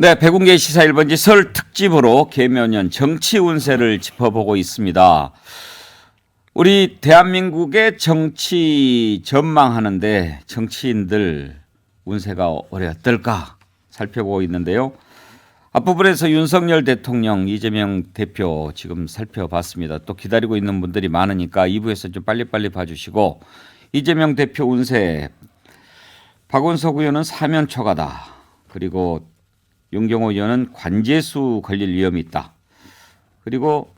네, 백운계 시사 1번지 설 특집으로 개면연 정치 운세를 짚어보고 있습니다. 우리 대한민국의 정치 전망하는데 정치인들 운세가 올해 어떨까 살펴보고 있는데요. 앞부분에서 윤석열 대통령, 이재명 대표 지금 살펴봤습니다. 또 기다리고 있는 분들이 많으니까 2부에서 좀 빨리빨리 봐주시고 이재명 대표 운세 박원석 의원은 사면 초과다. 그리고 윤경호 의원은 관제수 걸릴 위험이 있다. 그리고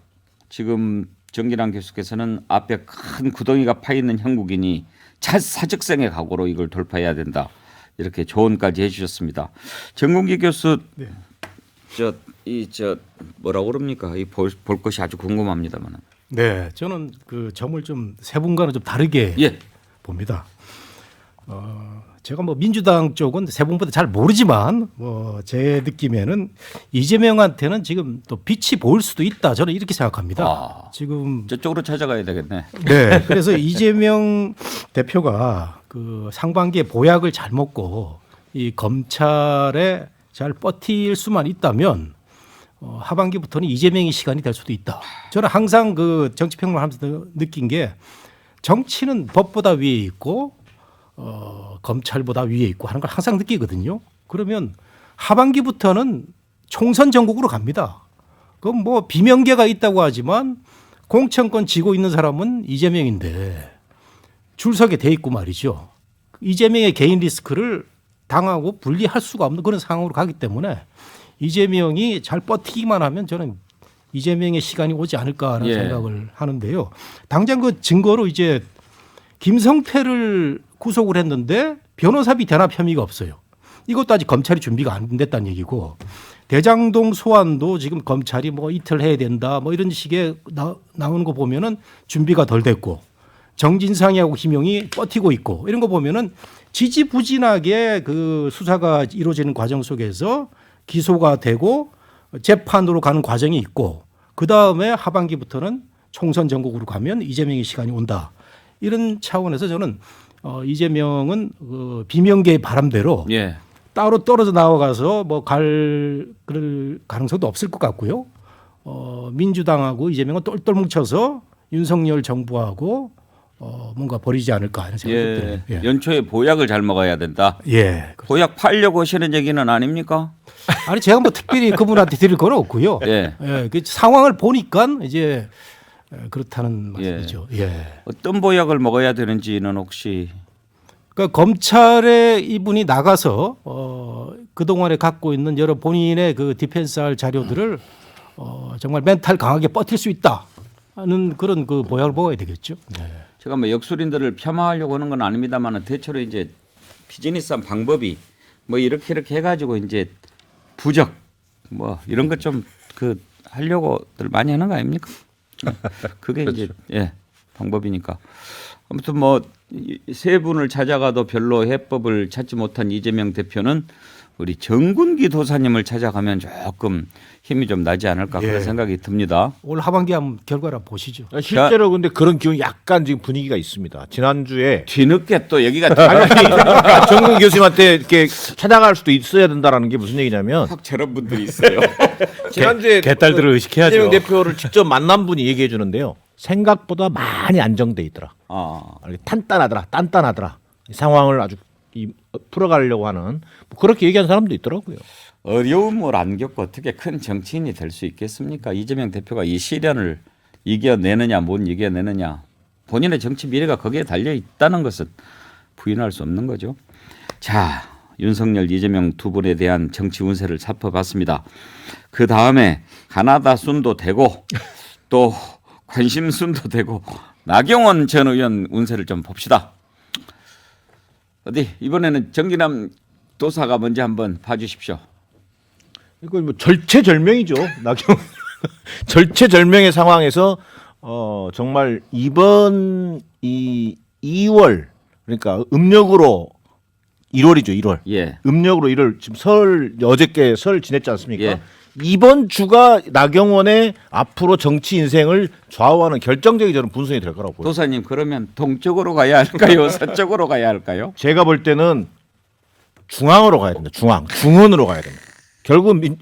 지금 정기랑 교수께서는 앞에 큰 구덩이가 파 있는 형국이니 차 사직생의 각오로 이걸 돌파해야 된다. 이렇게 조언까지 해주셨습니다. 정국기 교수, 저이 저 뭐라고 그럽니까? 이볼 볼 것이 아주 궁금합니다만. 네, 저는 그 점을 좀 세 분과는 좀 다르게 예, 봅니다. 어, 제가 뭐 민주당 쪽은 세 분보다 잘 모르지만 뭐 제 느낌에는 이재명한테는 지금 또 빛이 보일 수도 있다. 저는 이렇게 생각합니다. 아. 지금 저쪽으로 찾아가야 되겠네. 네, 그래서 이재명 대표가 그 상반기에 보약을 잘 먹고 이 검찰에 잘 버틸 수만 있다면 어, 하반기부터는 이재명의 시간이 될 수도 있다. 저는 항상 그 정치 평론하면서 느낀 게 정치는 법보다 위에 있고 어, 검찰보다 위에 있고 하는 걸 항상 느끼거든요. 그러면 하반기부터는 총선 전국으로 갑니다. 그럼 뭐 비명계가 있다고 하지만 공천권 쥐고 있는 사람은 이재명인데 줄 서게 돼 있고 말이죠. 이재명의 개인 리스크를 당하고 분리할 수가 없는 그런 상황으로 가기 때문에 이재명이 잘 버티기만 하면 저는 이재명의 시간이 오지 않을까라는 예. 생각을 하는데요. 당장 그 증거로 이제 김성태를 구속을 했는데 변호사비 대납 혐의가 없어요. 이것도 아직 검찰이 준비가 안 됐다는 얘기고 대장동 소환도 지금 검찰이 뭐 이틀 해야 된다 뭐 이런 식의 나, 나오는 거 보면은 준비가 덜 됐고 정진상이하고 김용이 버티고 있고 이런 거 보면은 지지부진하게 그 수사가 이루어지는 과정 속에서 기소가 되고 재판으로 가는 과정이 있고 그 다음에 하반기부터는 총선 전국으로 가면 이재명의 시간이 온다 이런 차원에서 저는 어, 이재명은 그 비명계의 바람대로 예, 따로 떨어져 나와가서 뭐갈 그럴 가능성도 없을 것 같고요. 어, 민주당하고 이재명은 똘똘 뭉쳐서 윤석열 정부하고 어, 뭔가 버리지 않을까 하는 생각이 예, 들어요. 예. 연초에 보약을 잘 먹어야 된다. 예. 보약 팔려고 하시는 얘기는 아닙니까? 아니 제가 뭐 특별히 그분한테 드릴 건 없고요. 예. 예, 그 상황을 보니까 이제 에, 그렇다는 말씀이죠. 예. 어떤 보약을 먹어야 되는지는 혹시 그러니까 검찰에 이분이 나가서 어, 그 동안에 갖고 있는 여러 본인의 그 디펜스할 자료들을 어, 정말 멘탈 강하게 버틸 수 있다 하는 그런 그 보약을 먹어야 되겠죠. 네. 제가 뭐 역술인들을 폄하하려고 하는 건 아닙니다만 대체로 이제 비즈니스한 방법이 뭐 이렇게 이렇게 해가지고 이제 부적 뭐 이런 것 좀 그 하려고들 많이 하는 거 아닙니까? 그게 이제 예 방법이니까. 아무튼 뭐 세 분을 찾아가도 별로 해법을 찾지 못한 이재명 대표는 우리 정군기 도사님을 찾아가면 조금 힘이 좀 나지 않을까 예. 그런 생각이 듭니다. 올 하반기 한번 결과를 한번 보시죠. 아, 실제로 근데 그런 기운이 약간 지금 분위기가 있습니다. 지난주에 뒤늦게 또 여기가 아니, 정근 교수님한테 이렇게 찾아갈 수도 있어야 된다라는 게 무슨 얘기냐면 확 저런 분들이 있어요. 지난주에 개딸들을 그 의식해야죠. 이재명 대표를 직접 만난 분이 얘기해 주는데요. 생각보다 많이 안정돼 있더라. 아. 이렇게 탄탄하더라, 단단하더라. 이 상황을 아주 풀어가려고 하는 뭐 그렇게 얘기한 사람도 있더라고요. 어려움을 안 겪고 어떻게 큰 정치인이 될 수 있겠습니까? 이재명 대표가 이 시련을 이겨내느냐 못 이겨내느냐 본인의 정치 미래가 거기에 달려 있다는 것은 부인할 수 없는 거죠. 자 윤석열 이재명 두 분에 대한 정치 운세를 살펴봤습니다. 그 다음에 가나다 순도 되고 또 관심 순도 되고 나경원 전 의원 운세를 좀 봅시다. 어디 이번에는 정기남 도사가 먼저 한번 봐주십시오. 이거 뭐 절체절명이죠. 나경 절체절명의 상황에서 어 정말 이번 이 2월 그러니까 음력으로 1월이죠. 1월. 예. 음력으로 1월 지금 설 어저께 설 지냈지 않습니까? 예. 이번 주가 나경원의 앞으로 정치 인생을 좌우하는 결정적인 저는 분수이 될 거라고 보여요. 도사님 그러면 동쪽으로 가야 할까요? 서쪽으로 가야 할까요? 제가 볼 때는 중앙으로 가야 된다. 중앙, 중원으로 가야 된다. 결국 민,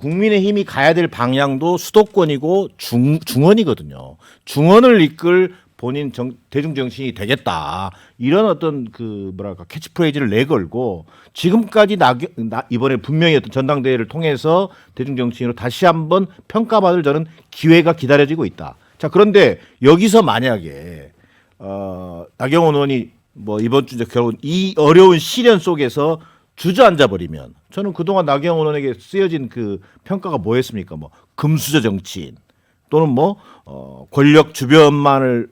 국민의힘이 가야 될 방향도 수도권이고 중 중원이거든요. 중원을 이끌 본인 정, 대중 정신이 되겠다 이런 어떤 그 뭐랄까 캐치프레이즈를 내걸고 지금까지 나, 나 이번에 분명히 어떤 전당대회를 통해서 대중 정치인으로 다시 한번 평가받을 저는 기회가 기다려지고 있다. 자 그런데 여기서 만약에 어, 나경원 의원이 뭐 이번 주 결국 이 어려운 시련 속에서 주저앉아 버리면 저는 그동안 나경원 의원에게 쓰여진 그 평가가 뭐였습니까? 뭐 금수저 정치인 또는 뭐 어, 권력 주변만을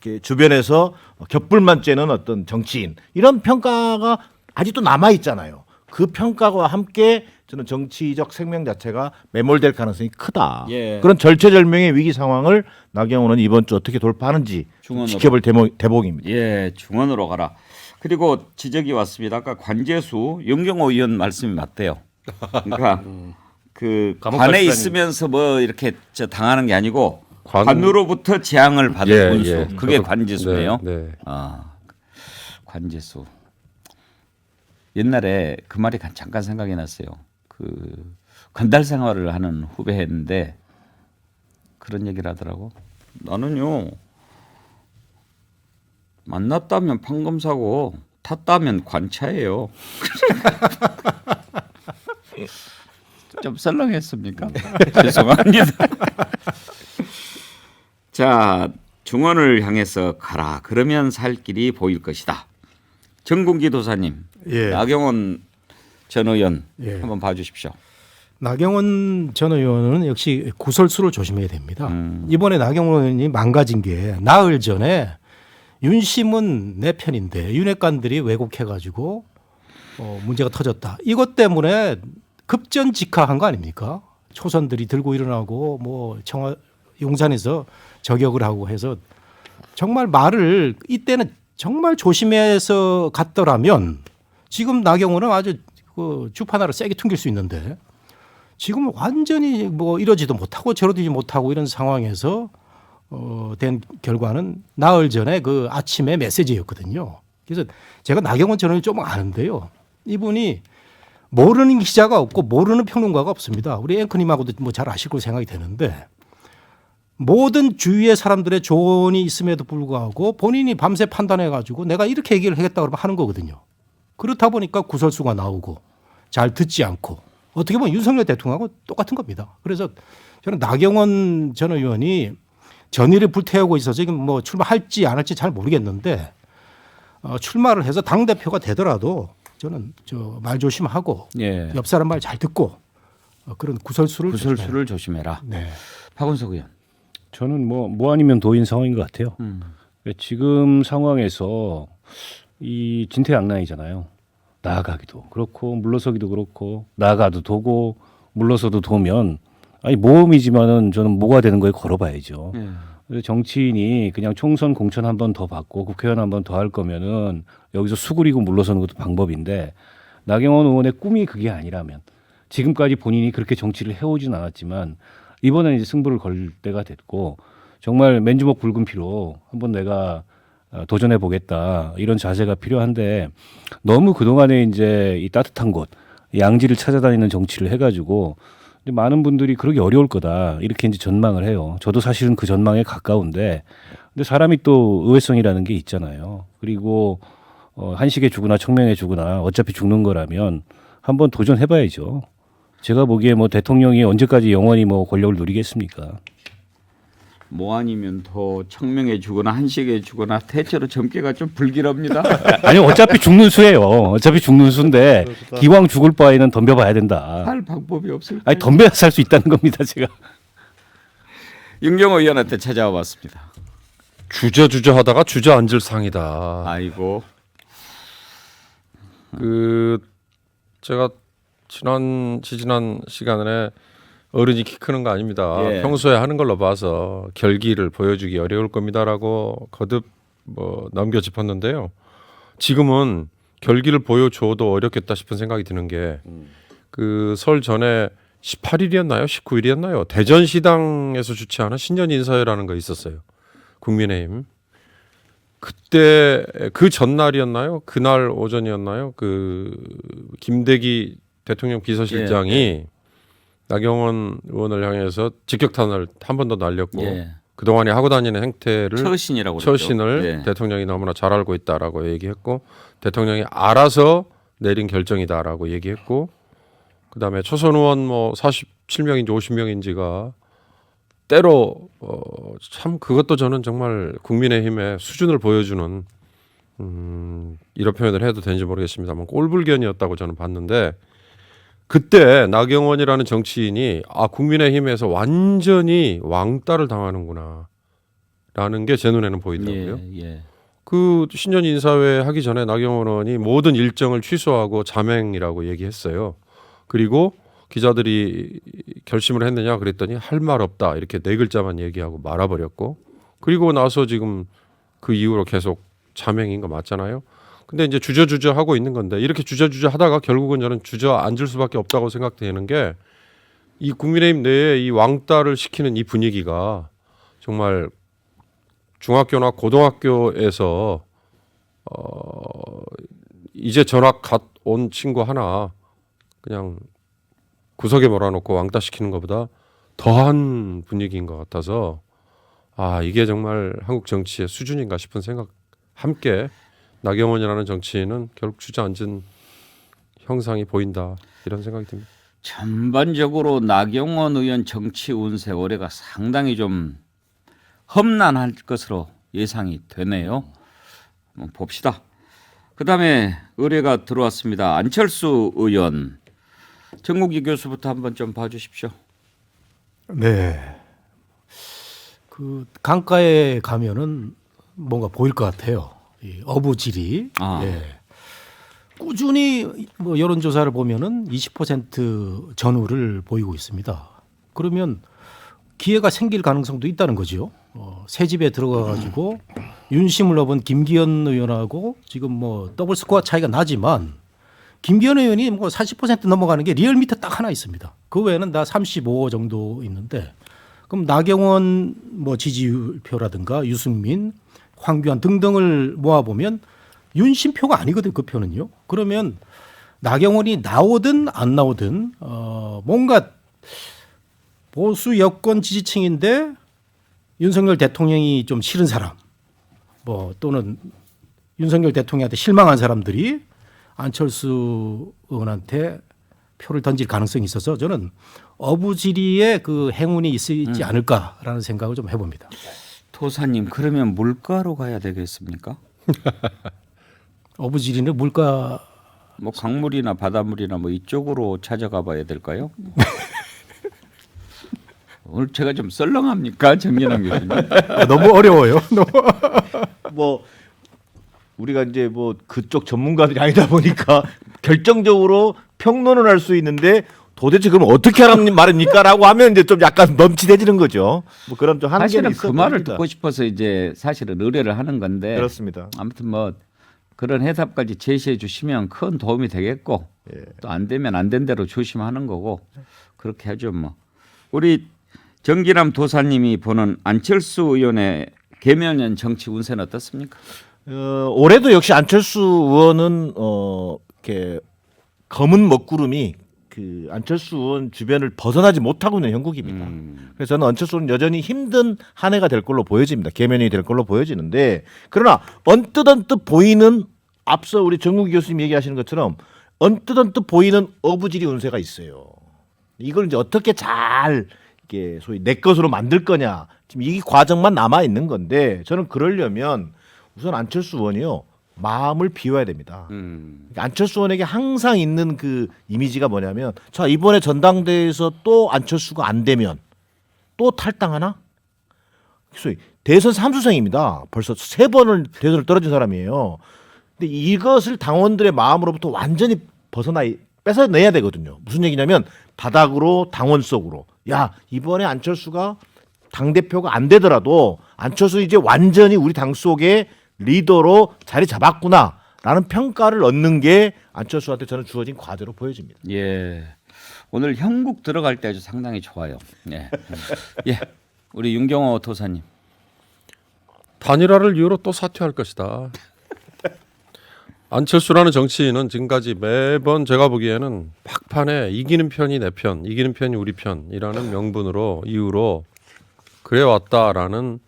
이렇게 주변에서 곁불만 쬐는 어떤 정치인 이런 평가가 아직도 남아 있잖아요. 그 평가와 함께 저는 정치적 생명 자체가 매몰될 가능성이 크다. 예. 그런 절체절명의 위기 상황을 나경원은 이번 주 어떻게 돌파하는지 중원으로. 지켜볼 대목, 대목입니다. 예, 중원으로 가라. 그리고 지적이 왔습니다. 아까 관제수 영경호 의원 말씀이 맞대요. 그러니까 그 감옥 관에 갈 있으면서 뭐 이렇게 저 당하는 게 아니고 관- 관으로부터 재앙을 받은 예, 군수. 예. 그게 관제수네요. 네, 네. 아, 관제수. 옛날에 그 말이 가- 잠깐 생각이 났어요. 그 건달 생활을 하는 후배였는데 그런 얘기를 하더라고. 나는요 만났다면 판검사고 탔다면 관차예요. 좀 썰렁했습니까? 죄송합니다. 자, 중원을 향해서 가라. 그러면 살 길이 보일 것이다. 정군기 도사님, 예. 나경원 전 의원 예. 한번 봐주십시오. 나경원 전 의원은 역시 구설수를 조심해야 됩니다. 음. 이번에 나경원 의원이 망가진 게 나흘 전에 윤심은 내 편인데 윤핵관들이 왜곡해가지고 어, 문제가 터졌다. 이것 때문에 급전직하한 거 아닙니까? 초선들이 들고 일어나고 뭐 청와 용산에서 저격을 하고 해서 정말 말을 이때는 정말 조심해서 갔더라면 지금 나경원은 아주 그 주판하를 세게 퉁길 수 있는데 지금 완전히 뭐 이러지도 못하고 저러지도 못하고 이런 상황에서 어, 된 결과는 나흘 전에 그 아침에 메시지였거든요. 그래서 제가 나경원 전 의원 좀 아는데요. 이분이 모르는 기자가 없고 모르는 평론가가 없습니다. 우리 앵커님하고도 뭐 잘 아실 걸 생각이 되는데 모든 주위의 사람들의 조언이 있음에도 불구하고 본인이 밤새 판단해 가지고 내가 이렇게 얘기를 하겠다 그러면 하는 거거든요. 그렇다 보니까 구설수가 나오고 잘 듣지 않고 어떻게 보면 윤석열 대통령하고 똑같은 겁니다. 그래서 저는 나경원 전 의원이 전의를 불태우고 있어서 지금 뭐 출마할지 안 할지 잘 모르겠는데 어, 출마를 해서 당 대표가 되더라도 저는 저 말 조심하고 예. 옆 사람 말 잘 듣고 어, 그런 구설수를 구설수를 조심해라. 네. 박원석 의원. 저는 뭐, 뭐 아니면 도인 상황인 것 같아요. 음. 그러니까 지금 상황에서 이 진퇴양난이잖아요. 나아가기도 그렇고 물러서기도 그렇고 나아가도 도고 물러서도 도면 아니 모험이지만은 저는 뭐가 되는 거에 걸어봐야죠. 예. 그래서 정치인이 그냥 총선 공천 한 번 더 받고 국회의원 한 번 더 할 거면은 여기서 수그리고 물러서는 것도 방법인데 나경원 의원의 꿈이 그게 아니라면 지금까지 본인이 그렇게 정치를 해오진 않았지만 이번에 이제 승부를 걸 때가 됐고 정말 맨주먹 붉은 피로 한번 내가 어, 도전해 보겠다 이런 자세가 필요한데 너무 그 동안에 이제 이 따뜻한 곳 양지를 찾아다니는 정치를 해가지고 많은 분들이 그러기 어려울 거다 이렇게 이제 전망을 해요. 저도 사실은 그 전망에 가까운데 근데 사람이 또 의외성이라는 게 있잖아요. 그리고 어, 한식에 죽으나 청명에 죽으나 어차피 죽는 거라면 한번 도전해봐야죠. 제가 보기에 뭐 대통령이 언제까지 영원히 뭐 권력을 누리겠습니까? 뭐 아니면 더 청명해 주거나 한식해 주거나 대체로 점괘가 좀 불길합니다. 아니 어차피 죽는 수예요. 어차피 죽는 수인데 기왕 죽을 바에는 덤벼봐야 된다. 할 방법이 없을 아니. 덤벼야 살 수 있다는 겁니다. 제가. 윤경호 의원한테 찾아와 봤습니다. 주저주저 하다가 주저앉을 상이다. 아이고. 그 제가 지난 지지난 시간에 어른이 키 크는 거 아닙니다. 예. 평소에 하는 걸로 봐서 결기를 보여주기 어려울 겁니다라고 거듭 뭐 넘겨 짚었는데요. 지금은 결기를 보여줘도 어렵겠다 싶은 생각이 드는 게그 설 전에 18일이었나요? 19일이었나요? 대전시당에서 주최하는 신년 인사회라는 거 있었어요. 국민의힘. 그때 그 전날이었나요? 그날 오전이었나요? 그 김대기 대통령 비서실장이 예, 나경원 의원을 향해서 직격탄을 한 번 더 날렸고 예. 그동안에 하고 다니는 행태를 처신이라고. 처신을 예. 대통령이 너무나 잘 알고 있다라고 얘기했고 대통령이 알아서 내린 결정이다라고 얘기했고 그다음에 초선 의원 뭐 47명인지 50명인지가 때로 어, 참 그것도 저는 정말 국민의힘의 수준을 보여주는 음, 이런 표현을 해도 되는지 모르겠습니다만 꼴불견이었다고 저는 봤는데 그때 나경원이라는 정치인이 아 국민의힘에서 완전히 왕따를 당하는구나 라는 게 제 눈에는 보이더라고요. 예, 예. 그 신년 인사회 하기 전에 나경원 의원이 모든 일정을 취소하고 자맹이라고 얘기했어요. 그리고 기자들이 결심을 했느냐 그랬더니 할 말 없다 이렇게 네 글자만 얘기하고 말아버렸고 그리고 나서 지금 그 이후로 계속 자맹인 거 맞잖아요. 근데 이제 주저주저 하고 있는 건데 이렇게 주저주저 하다가 결국은 저는 주저 앉을 수밖에 없다고 생각되는 게 이 국민의힘 내에 이 왕따를 시키는 이 분위기가 정말 중학교나 고등학교에서 어 이제 전학 갓 온 친구 하나 그냥 구석에 몰아놓고 왕따 시키는 것보다 더한 분위기인 것 같아서 아 이게 정말 한국 정치의 수준인가 싶은 생각 함께 나경원이라는 정치인은 결국 주저앉은 형상이 보인다 이런 생각이 듭니다. 전반적으로 나경원 의원 정치 운세 올해가 상당히 좀 험난할 것으로 예상이 되네요. 한번 봅시다. 그다음에 의뢰가 들어왔습니다. 안철수 의원 정국기 교수부터 한번 좀 봐주십시오. 네. 그 강가에 가면은 뭔가 보일 것 같아요. 이 어부질이. 아. 예. 꾸준히 뭐 여론조사를 보면은 20% 전후를 보이고 있습니다. 그러면 기회가 생길 가능성도 있다는 거죠. 어, 새 집에 들어가가지고 윤심을 얻은 김기현 의원하고 지금 뭐 더블 스코어 차이가 나지만 김기현 의원이 뭐 40% 넘어가는 게 리얼미터 딱 하나 있습니다. 그 외에는 다 35 정도 있는데 그럼 나경원 뭐 지지율표라든가 유승민, 황교안 등등을 모아보면 윤심표가 아니거든 그 표는요. 그러면 나경원이 나오든 안 나오든 어 뭔가 보수 여권 지지층인데 윤석열 대통령이 좀 싫은 사람 뭐 또는 윤석열 대통령한테 실망한 사람들이 안철수 의원한테 표를 던질 가능성이 있어서 저는 어부지리의 그 행운이 있지 않을까라는 생각을 좀 해봅니다. 토사님 그러면 물가로 가야 되겠습니까? 어부지리는 물가 뭐 강물이나 바닷물이나 뭐 이쪽으로 찾아가 봐야 될까요? 오늘 제가 좀 썰렁합니까, 정진환 교수님? 아, 너무 어려워요. 너무 뭐 우리가 이제 뭐 그쪽 전문가들이 아니다 보니까 결정적으로 평론을 할 수 있는데 도대체 그럼 어떻게 하라는 말입니까 라고 하면 이제 좀 약간 넘치대지는 거죠. 뭐 그런 좀 한계는 사실은 있어 그 말을 보입니다. 듣고 싶어서 이제 사실은 의뢰를 하는 건데 그렇습니다. 아무튼 뭐 그런 해답까지 제시해 주시면 큰 도움이 되겠고 예. 또 안 되면 안 된 대로 조심하는 거고 그렇게 하죠 뭐 우리 정기남 도사님이 보는 안철수 의원의 개면연 정치 운세는 어떻습니까? 어, 올해도 역시 안철수 의원은 어 이렇게 검은 먹구름이 그 안철수 의원 주변을 벗어나지 못하고 있는 형국입니다. 음. 그래서 저는 안철수 의원은 여전히 힘든 한 해가 될 걸로 보여집니다. 개면이 될 걸로 보여지는데 그러나 언뜻 언뜻 보이는 앞서 우리 정국기 교수님 얘기하시는 것처럼 언뜻 언뜻 보이는 어부지리 운세가 있어요. 이걸 이제 어떻게 잘 이게 소위 내 것으로 만들 거냐 지금 이 과정만 남아 있는 건데 저는 그러려면 우선 안철수 의원이요 마음을 비워야 됩니다. 음. 그러니까 안철수 의원에게 항상 있는 그 이미지가 뭐냐면 자 이번에 전당대회에서 또 안철수가 안 되면 또 탈당하나? 소위 대선 삼수생입니다. 벌써 세 번을 대선을 떨어진 사람이에요. 근데 이것을 당원들의 마음으로부터 완전히 벗어나 뺏어내야 되거든요. 무슨 얘기냐면 바닥으로 당원 속으로 야 이번에 안철수가 당 대표가 안 되더라도 안철수 이제 완전히 우리 당 속에 리더로 자리 잡았구나라는 평가를 얻는 게 안철수한테 저는 주어진 과제로 보여집니다. 예. 오늘 형국 들어갈 때 아주 상당히 좋아요. 예. 예. 우리 윤경호 도사님. 단일화를 이유로 또 사퇴할 것이다. 안철수라는 정치인은 지금까지 매번 제가 보기에는 막판에 이기는 편이 내 편, 이기는 편이 우리 편이라는 명분으로 이유로 그래 왔다라는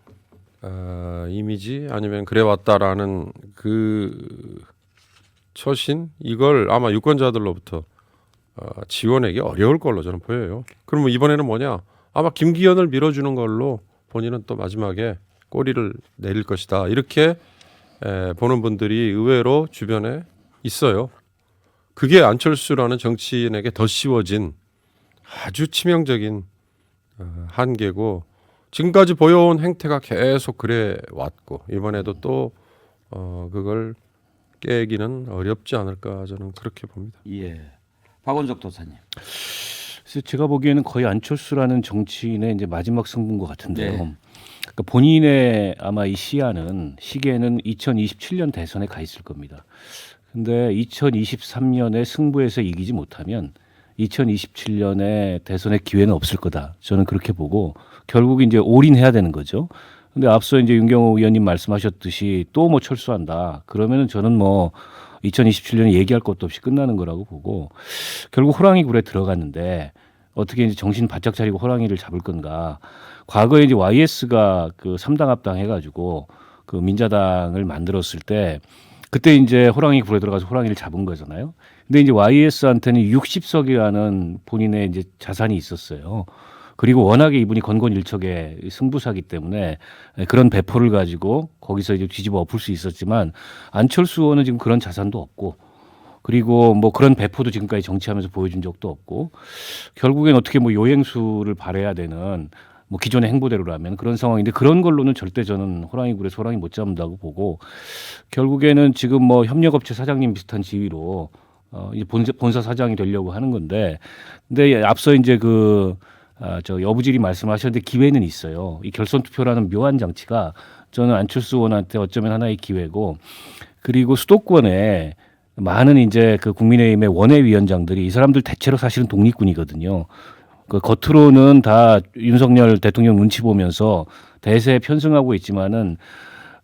어, 이미지 아니면 그래 왔다라는 그 처신 이걸 아마 유권자들로부터 어, 지원하기 어려울 걸로 저는 보여요. 그러면 이번에는 뭐냐? 아마 김기현을 밀어주는 걸로 본인은 또 마지막에 꼬리를 내릴 것이다. 이렇게 에, 보는 분들이 의외로 주변에 있어요. 그게 안철수라는 정치인에게 더 씌워진 아주 치명적인 어, 한계고 지금까지 보여온 행태가 계속 그래 왔고 이번에도 또 어, 그걸 깨기는 어렵지 않을까 저는 그렇게 봅니다. 예. 박원석 도사님. 그래서 제가 보기에는 거의 안철수라는 정치인의 이제 마지막 승부인 것 같은데요. 네. 그러니까 본인의 아마 이 시야는 시계는 2027년 대선에 가 있을 겁니다. 근데 2023년에 승부에서 이기지 못하면 2027년에 대선의 기회는 없을 거다. 저는 그렇게 보고 결국 이제 올인해야 되는 거죠. 근데 앞서 이제 윤경호 의원님 말씀하셨듯이 또 뭐 철수한다. 그러면은 저는 뭐 2027년에 얘기할 것도 없이 끝나는 거라고 보고 결국 호랑이 굴에 들어갔는데 어떻게 이제 정신 바짝 차리고 호랑이를 잡을 건가. 과거에 이제 YS가 그 삼당 합당 해가지고 그 민자당을 만들었을 때 그때 이제 호랑이 굴에 들어가서 호랑이를 잡은 거잖아요. 근데 이제 YS한테는 60석이라는 본인의 이제 자산이 있었어요. 그리고 워낙에 이분이 건건일척의 승부사기 때문에 그런 배포를 가지고 거기서 이제 뒤집어 엎을 수 있었지만 안철수 의원은 지금 그런 자산도 없고 그리고 뭐 그런 배포도 지금까지 정치하면서 보여준 적도 없고 결국엔 어떻게 뭐 요행수를 발해야 되는 뭐 기존의 행보대로라면 그런 상황인데 그런 걸로는 절대 저는 호랑이 굴에 호랑이 못 잡는다고 보고 결국에는 지금 뭐 협력업체 사장님 비슷한 지위로 어 이제 본사, 본사 사장이 되려고 하는 건데 근데 앞서 이제 그 아, 저 여부질이 말씀하셨는데 기회는 있어요. 이 결선 투표라는 묘한 장치가 저는 안철수 의원한테 어쩌면 하나의 기회고 그리고 수도권에 많은 이제 그 국민의힘의 원외위원장들이 이 사람들 대체로 사실은 독립군이거든요. 그 겉으로는 다 윤석열 대통령 눈치 보면서 대세에 편승하고 있지만은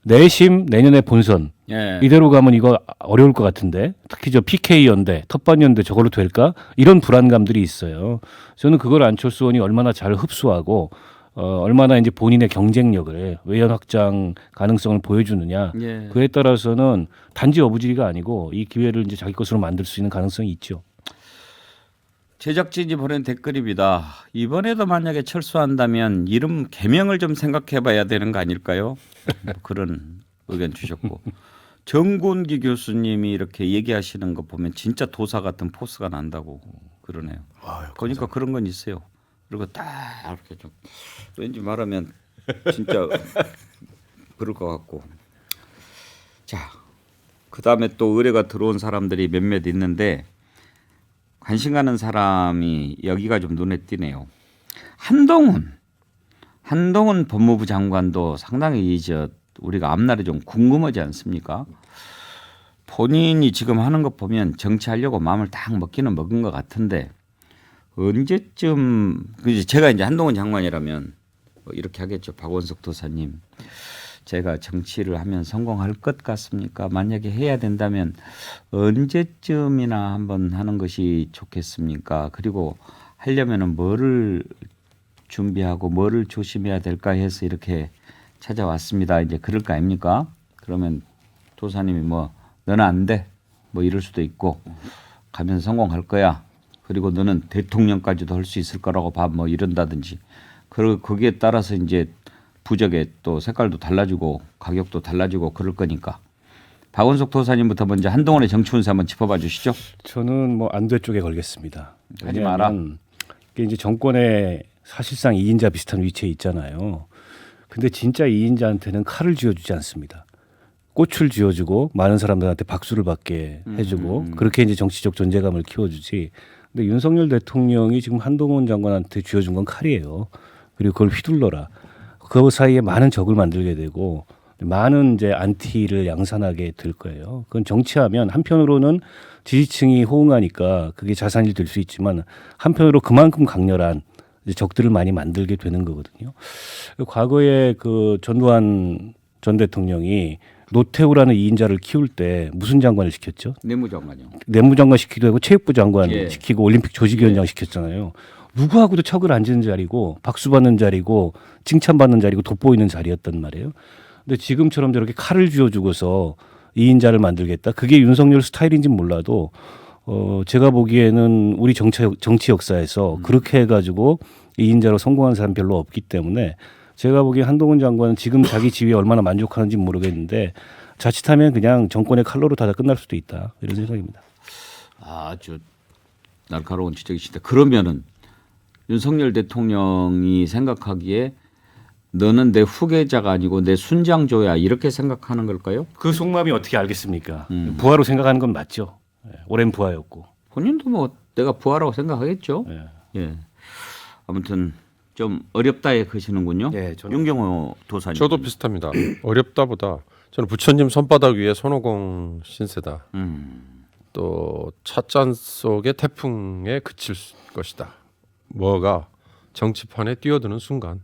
내심 내년에 본선 예. 이대로 가면 이거 어려울 것 같은데 특히 저 PK 연대, 텃밭 연대 저걸로 될까 이런 불안감들이 있어요. 저는 그걸 안철수 의원이 얼마나 잘 흡수하고 어, 얼마나 이제 본인의 경쟁력을 외연 확장 가능성을 보여주느냐 예. 그에 따라서는 단지 어부지리가 아니고 이 기회를 이제 자기 것으로 만들 수 있는 가능성이 있죠. 제작진이 보낸 댓글입니다. 이번에도 만약에 철수한다면 이름 개명을 좀 생각해봐야 되는 거 아닐까요? 뭐 그런 의견 주셨고 정곤기 교수님이 이렇게 얘기하시는 거 보면 진짜 도사 같은 포스가 난다고 그러네요. 아유, 보니까 그런 건 있어요. 그리고 딱 이렇게 좀 왠지 말하면 진짜 그럴 것 같고 자 그다음에 또 의뢰가 들어온 사람들이 몇몇 있는데 관심 가는 사람이 여기가 좀 눈에 띄네요. 한동훈 한동훈 법무부 장관도 상당히 저 우리가 앞날이 좀 궁금하지 않습니까? 본인이 지금 하는 것 보면 정치하려고 마음을 딱 먹기는 먹은 것 같은데 언제쯤 그 제가 이제 한동훈 장관이라면 뭐 이렇게 하겠죠. 박원석 도사님. 제가 정치를 하면 성공할 것 같습니까? 만약에 해야 된다면 언제쯤이나 한번 하는 것이 좋겠습니까? 그리고 하려면은 뭐를 준비하고 뭐를 조심해야 될까 해서 이렇게 찾아왔습니다. 이제 그럴 거 아닙니까? 그러면 도사님이 뭐 너는 안 돼. 뭐 이럴 수도 있고 가면 성공할 거야. 그리고 너는 대통령까지도 할 수 있을 거라고 봐. 뭐 이런다든지. 그리고 거기에 따라서 이제 부적의 또 색깔도 달라지고 가격도 달라지고 그럴 거니까. 박원석 도사님부터 먼저 한동훈의 정치 운세 한번 짚어봐 주시죠. 저는 뭐 안돼 쪽에 걸겠습니다. 하지 마라. 이게 이제 정권에 사실상 2인자 비슷한 위치에 있잖아요. 근데 진짜 2인자한테는 칼을 쥐어주지 않습니다. 꽃을 쥐어주고 많은 사람들한테 박수를 받게 해주고 그렇게 이제 정치적 존재감을 키워주지. 근데 윤석열 대통령이 지금 한동훈 장관한테 쥐어준 건 칼이에요. 그리고 그걸 휘둘러라. 그 사이에 많은 적을 만들게 되고 많은 이제 안티를 양산하게 될 거예요. 그건 정치하면 한편으로는 지지층이 호응하니까 그게 자산이 될 수 있지만 한편으로 그만큼 강렬한 이제 적들을 많이 만들게 되는 거거든요. 과거에 그 전두환 전 대통령이 노태우라는 이인자를 키울 때 무슨 장관을 시켰죠? 내무장관요. 내무장관 시키기도 하고 체육부 장관 예. 시키고 올림픽 조직위원장 시켰잖아요. 누구하고도 척을 앉는 자리고 박수 받는 자리고 칭찬받는 자리고 돋보이는 자리였단 말이에요. 근데 지금처럼 저렇게 칼을 쥐어주고서 이인자를 만들겠다. 그게 윤석열 스타일인지 는 몰라도 어 제가 보기에는 우리 정치 정치 역사에서 그렇게 해가지고 이인자로 성공한 사람 별로 없기 때문에 제가 보기에 한동훈 장관은 지금 자기 지위에 얼마나 만족하는지 모르겠는데 자칫하면 그냥 정권의 칼로로 다 끝날 수도 있다 이런 생각입니다. 아주 날카로운 지적이시다. 그러면은 윤석열 대통령이 생각하기에 너는 내 후계자가 아니고 내 순장조야 이렇게 생각하는 걸까요? 그 속마음이 어떻게 알겠습니까? 부하로 생각하는 건 맞죠. 예, 오랜 부하였고. 본인도 뭐 내가 부하라고 생각하겠죠. 예. 예. 아무튼 좀 어렵다에 거시는군요. 예, 저는- 윤경호 도사님. 저도 비슷합니다. 어렵다보다 저는 부처님 손바닥 위에 손오공 신세다. 음. 또 찻잔 속의 태풍에 그칠 수- 것이다. 뭐가 정치판에 뛰어드는 순간.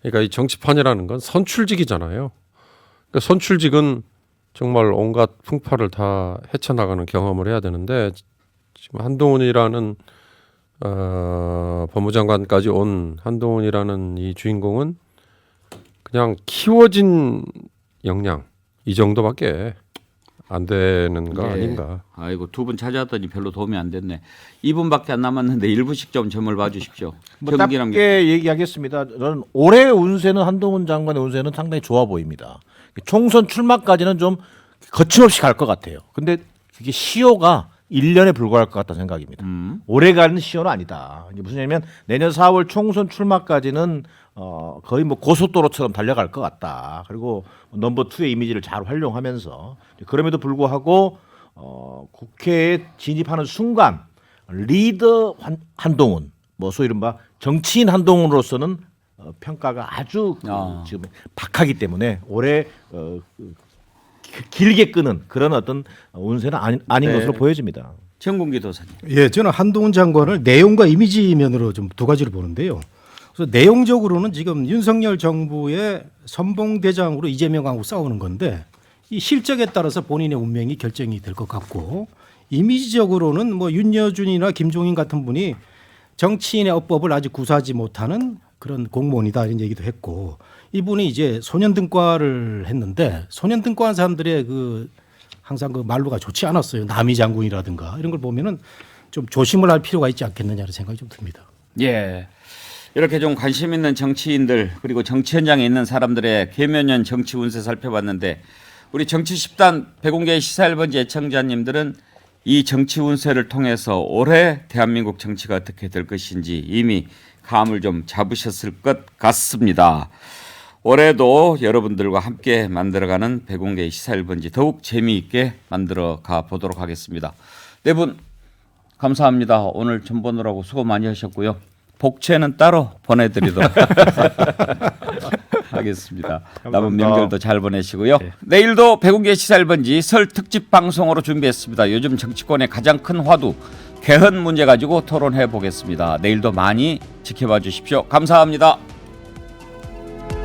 그러니까 이 정치판이라는 건 선출직이잖아요. 그러니까 선출직은 정말 온갖 풍파를 다 헤쳐나가는 경험을 해야 되는데 지금 한동훈이라는 어, 법무장관까지 온 한동훈이라는 이 주인공은 그냥 키워진 역량 이 정도밖에 안 되는 거 예. 아닌가. 아이고 두 분 찾아왔더니 별로 도움이 안 됐네. 2분밖에 안 남았는데 1분씩 좀 점을 봐주십시오. 뭐 경기랑 짧게 얘기하겠습니다. 저는 올해 운세는 한동훈 장관의 운세는 상당히 좋아 보입니다. 총선 출마까지는 좀 거침없이 갈 것 같아요. 근데 그게 시효가 1년에 불과할 것 같다는 생각입니다. 음. 오래 가는 시효는 아니다. 이제 무슨 얘기냐면 내년 4월 총선 출마까지는 어 거의 뭐 고속도로처럼 달려갈 것 같다. 그리고 넘버 투의 이미지를 잘 활용하면서 그럼에도 불구하고 어 국회에 진입하는 순간 리더 한, 한동훈 뭐 소위 이른바 정치인 한동훈으로서는 어, 평가가 아주 그 아. 지금 박하기 때문에 올해 어, 길게 끄는 그런 어떤 운세는 아니, 아닌 네. 것으로 보여집니다. 정국기 도사님. 예, 저는 한동훈 장관을 내용과 이미지 면으로 좀 두 가지를 보는데요. 그래서 내용적으로는 지금 윤석열 정부의 선봉대장으로 이재명하고 싸우는 건데 이 실적에 따라서 본인의 운명이 결정이 될 것 같고 이미지적으로는 뭐 윤여준이나 김종인 같은 분이 정치인의 어법을 아직 구사하지 못하는 그런 공무원이다 이런 얘기도 했고 이분이 이제 소년등과를 했는데 소년등과 한 사람들의 그 항상 그 말로가 좋지 않았어요. 남이 장군이라든가 이런 걸 보면은 좀 조심을 할 필요가 있지 않겠느냐는 생각이 좀 듭니다. 예. 이렇게 좀 관심 있는 정치인들 그리고 정치 현장에 있는 사람들의 개면연 정치 운세 살펴봤는데 우리 정치 10단 배공계 시사 1번지 애청자님들은 이 정치 운세를 통해서 올해 대한민국 정치가 어떻게 될 것인지 이미 감을 좀 잡으셨을 것 같습니다. 올해도 여러분들과 함께 만들어가는 배공계 시사 1번지 더욱 재미있게 만들어 가 보도록 하겠습니다. 네 분 감사합니다. 오늘 전 보느라고 수고 많이 하셨고요. 복채는 따로 보내드리도록 하겠습니다. 남은 명절도 잘 보내시고요. 내일도 백운계 시사 1번지 설 특집 방송으로 준비했습니다. 요즘 정치권의 가장 큰 화두 개헌 문제 가지고 토론해 보겠습니다. 내일도 많이 지켜봐 주십시오. 감사합니다.